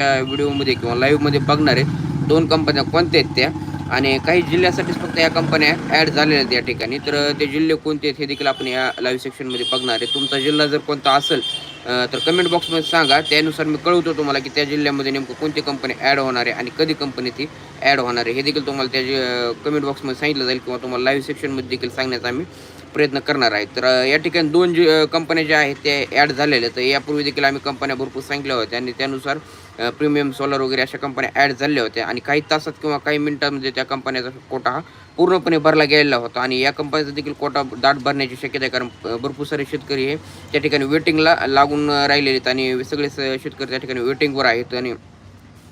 व्हिडिओमध्ये किंवा लाईव्हमध्ये बघणार आहे. दोन कंपन्या कोणत्या आहेत त्या? आणि काही जिल्ह्यासाठीच फक्त या कंपन्या ॲड झालेल्या आहेत या ठिकाणी. तर ते जिल्हे कोणते आहेत हे देखील आपण या लाईव्ह सेक्शनमध्ये बघणार आहे. तुमचा जिल्हा जर कोणता असेल तर कमेंट बॉक्समध्ये सांगा. त्यानुसार मी कळवतो तुम्हाला की त्या जिल्ह्यामध्ये नेमकं कोणती कंपनी ॲड होणार आहे आणि कधी कंपनी ती ॲड होणार आहे. हे देखील तुम्हाला त्या कमेंट बॉक्समध्ये सांगितलं जाईल किंवा तुम्हाला लाईव्ह सेक्शनमध्ये देखील सांगण्याचा आम्ही प्रयत्न करणार आहे. तर या ठिकाणी दोन जे कंपन्या ज्या आहेत त्या ॲड झालेल्या आहेत. तर यापूर्वी देखील आम्ही कंपन्या भरपूर सांगितल्या होत्या आणि त्यानुसार प्रीमियम सोलर वगैरे अशा कंपन्या ॲड झाल्या होत्या. आणि काही तासात किंवा काही मिनिटांमध्ये त्या कंपन्याचा कोटा हा पूर्णपणे भरला गेलेला होता. आणि या कंपनीचा देखील कोटा दाट भरण्याची शक्यता आहे. कारण भरपूर सारे शेतकरी हे त्या ठिकाणी वेटिंगला लागून राहिलेले आहेत. आणि सगळे स- शेतकरी त्या ठिकाणी वेटिंगवर आहेत. आणि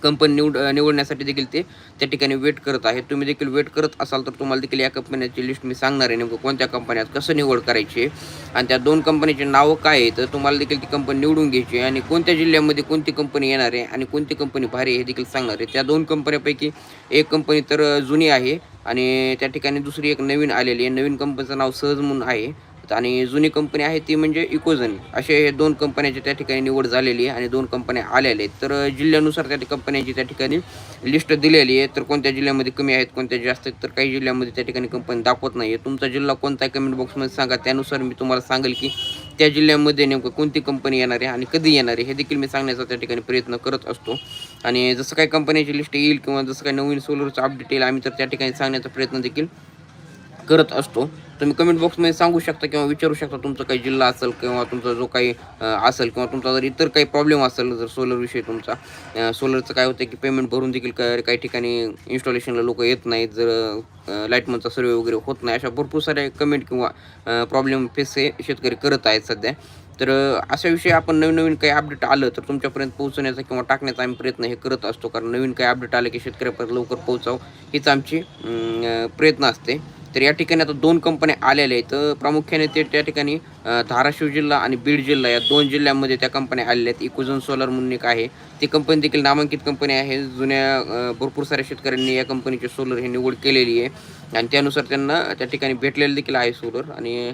कंपनी निवड निवडण्यासाठी देखील ते त्या ठिकाणी वेट करत आहेत. तुम्ही देखील वेट करत असाल तर तुम्हाला देखील या कंपन्याची लिस्ट मी सांगणार आहे नेमकं कोणत्या कंपन्यात कसं निवड करायची आहे. आणि त्या दोन कंपनीचे नावं काय आहे तर तुम्हाला देखील ती कंपनी निवडून घ्यायची आहे. आणि कोणत्या जिल्ह्यामध्ये कोणती कंपनी येणार आहे आणि कोणती कंपनी भारी आहे हे देखील सांगणार आहे. त्या दोन कंपन्यापैकी एक कंपनी तर जुनी आहे आणि त्या ठिकाणी दुसरी एक नवीन आलेली आहे. नवीन कंपनीचं नाव सहज म्हणून आहे. आणि जुनी कंपनी आहे ती म्हणजे इकोझन असे हे दोन कंपन्यांची त्या ठिकाणी निवड झालेली आहे आणि दोन कंपन्या आलेल्या आहेत. तर जिल्ह्यानुसार त्या कंपन्यांची त्या ठिकाणी लिस्ट दिलेली आहे. तर कोणत्या जिल्ह्यामध्ये कमी आहेत कोणत्या जास्त आहेत तर काही जिल्ह्यामध्ये त्या ठिकाणी कंपनी दाखवत नाही आहे तुमचा जिल्हा कोणता आहे कमेंट बॉक्समध्ये सांगा. त्यानुसार मी तुम्हाला सांगेल की त्या जिल्ह्यामध्ये नेमकं कोणती कंपनी येणार आहे आणि कधी येणार आहे हे देखील मी सांगण्याचा त्या ठिकाणी प्रयत्न करत असतो. आणि जसं काही कंपन्याची लिस्ट येईल किंवा जसं काही नवीन सोलरचं अपडेट येईल आम्ही तर त्या ठिकाणी सांगण्याचा प्रयत्न देखील करत असतो तुम्ही कमेंट बॉक्समध्ये सांगू शकता किंवा विचारू शकता तुमचा काही जिल्हा असेल किंवा तुमचा जो काही असेल किंवा तुमचा जर इतर काही प्रॉब्लेम असेल जर सोलरविषयी तुमचा सोलरचं काय होतं की पेमेंट भरून देखील का- काही ठिकाणी इन्स्टॉलेशनला लोक येत नाहीत जर लाईटमनचा सर्वे वगैरे होत नाही अशा भरपूर साऱ्या कमेंट किंवा प्रॉब्लेम फेस हे शेतकरी करत आहेत सध्या. तर अशा विषयी आपण नवीन नवीन काही अपडेट आलं तर तुमच्यापर्यंत पोहोचवण्याचा किंवा टाकण्याचा आम्ही प्रयत्न हे करत असतो कारण नवीन काही अपडेट आलं की शेतकऱ्यापर्यंत लवकर पोहोचावं हीच आमची प्रयत्न असते. तर या ठिकाणी आता दोन कंपन्या आलेल्या आहेत. तर प्रामुख्याने ते त्या ठिकाणी धाराशिव जिल्हा आणि बीड जिल्हा या दोन जिल्ह्यांमध्ये त्या कंपन्या आलेल्या आहेत. इकोझन सोलर म्हणून एक आहे. ती कंपनी देखील नामांकित कंपनी आहे. जुन्या भरपूर साऱ्या शेतकऱ्यांनी या कंपनीचे सोलर ही निवड केलेली आहे. आणि त्यानुसार त्यांना त्या ठिकाणी भेटलेलं देखील आहे सोलर आणि